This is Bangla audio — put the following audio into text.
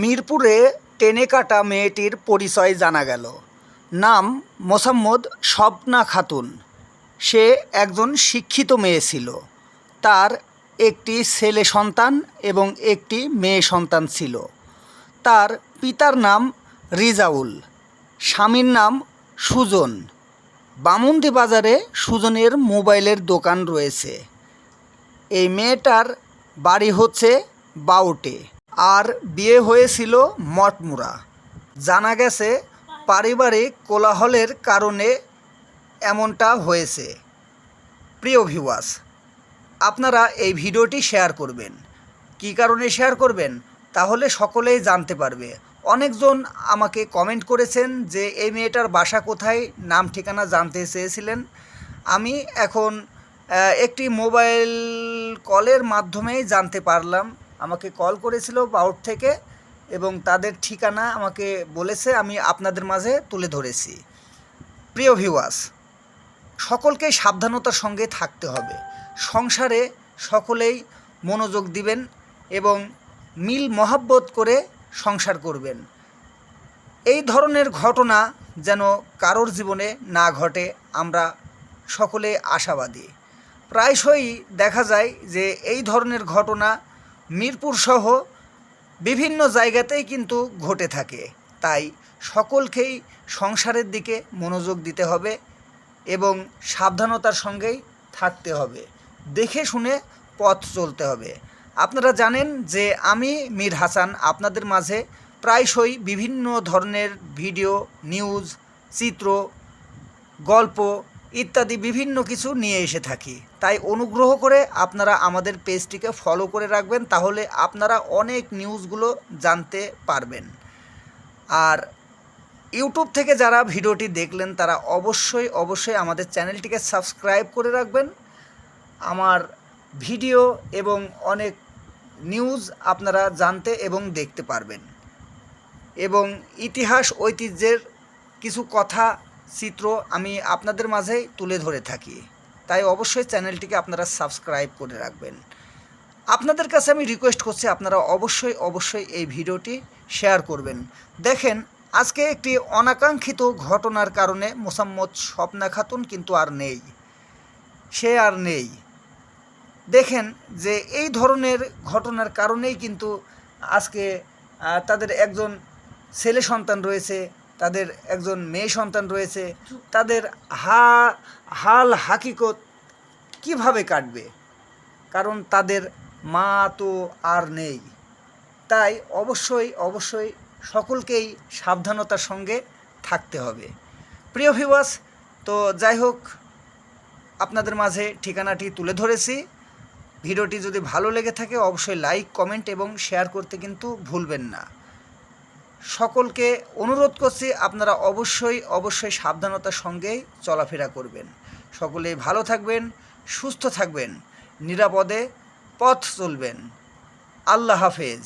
মিরপুরে টেনে কাটা মেয়েটির পরিচয় জানা গেল। নাম মোসাম্মদ স্বপ্না খাতুন। সে একজন শিক্ষিত মেয়ে ছিল। তার একটি ছেলে সন্তান এবং একটি মেয়ে সন্তান ছিল। তার পিতার নাম রিজাউল, স্বামীর নাম সুজন। বামুন্দি বাজারে সুজনের মোবাইলের দোকান রয়েছে। এই মেয়েটার বাড়ি হচ্ছে বাউটে। আর বিয়ে হয়েছিল মটমুরা। জানা গেছে, পারিবারিক কোলাহলের কারণে এমনটা হয়েছে। প্রিয় ভিউয়ার্স আপনারা এই ভিডিওটি শেয়ার করবেন। কী কারণে শেয়ার করবেন? তাহলে সকলেই জানতে পারবে। অনেকজন আমাকে কমেন্ট করেছেন যে, এই মেয়েটার বাসা কোথায়? নাম, ঠিকানা জানতে চেয়েছিলেন। আমি এখন একটি মোবাইল কলের মাধ্যমেই জানতে পারলাম। আমাকে কল করেছিল বাউট থেকে এবং তাদের ঠিকানা আমাকে বলেছে, আমি আপনাদের মাঝে তুলে ধরেছি। প্রিয় ভিউয়ার্স সকলকেই সাবধানতার সঙ্গে থাকতে হবে। সংসারে সকলেই মনোযোগ দিবেন এবং মিল মহাব্বত করে সংসার করবেন। এই ধরনের ঘটনা যেন কারোর জীবনে না ঘটে, আমরা সকলে আশাবাদী। প্রায়শই দেখা যায় যে এই ধরনের ঘটনা মিরপুর সহ বিভিন্ন জায়গাতেই কিন্তু ঘটে থাকে। তাই সকলকেই সংসারের দিকে মনোযোগ দিতে হবে এবং সাবধানতার সঙ্গেই থাকতে হবে। দেখে শুনে পথ চলতে হবে। আপনারা জানেন যে আমি, মীর হাসান, আপনাদের মাঝে প্রায়শই বিভিন্ন ধরনের ভিডিও, নিউজ, চিত্র, গল্প ইত্যাদি বিভিন্ন কিছু নিয়ে এসে থাকি। তাই অনুগ্রহ করে আপনারা আমাদের পেজটিকে ফলো করে রাখবেন, তাহলে আপনারা অনেক নিউজগুলো জানতে পারবেন। আর ইউটিউব থেকে যারা ভিডিওটি দেখলেন, তারা অবশ্যই অবশ্যই আমাদের চ্যানেলটিকে সাবস্ক্রাইব করে রাখবেন। আমার ভিডিও এবং অনেক নিউজ আপনারা জানতে এবং দেখতে পারবেন। এবং ইতিহাস, ঐতিহ্যের কিছু কথা চিত্র আমি আপনাদের মাঝে তুলে ধরে থাকি। তাই অবশ্যই চ্যানেলটিকে আপনারা সাবস্ক্রাইব করে রাখবেন। আপনাদের কাছে আমি রিকোয়েস্ট করছি আপনারা অবশ্যই অবশ্যই এই ভিডিওটি শেয়ার করবেন। দেখেন, আজকে একটি অনাকাঙ্ক্ষিত ঘটনার কারণে মোসাম্মদ স্বপ্না খাতুন কিন্তু আর নেই। সে আর নেই। দেখেন যে এই ধরনের ঘটনার কারণেই কিন্তু আজকে তাদের একজন ছেলে সন্তান রয়েছে। তাদের একজন মেয়ে সন্তান রয়েছে, তাদের হা, হাল হাকিকত কীভাবে কাটবে? কারণ তাদের মা তো আর নেই। তাই অবশ্যই অবশ্যই সকলকেই সাবধানতার সঙ্গে থাকতে হবে। প্রিয় ভিউয়ার্স তো যাই হোক, আপনাদের মাঝে ঠিকানাটি তুলে ধরেছি। ভিডিওটি যদি ভালো লেগে থাকে, অবশ্যই লাইক কমেন্ট এবং শেয়ার করতে কিন্তু ভুলবেন না। সকলকে অনুরোধ করছি আপনারা অবশ্যই অবশ্যই সাবধানতার সঙ্গেই চলাফেরা করবেন। সকলেই ভালো থাকবেন, সুস্থ থাকবেন, নিরাপদে পথ চলবেন। আল্লাহ হাফেজ।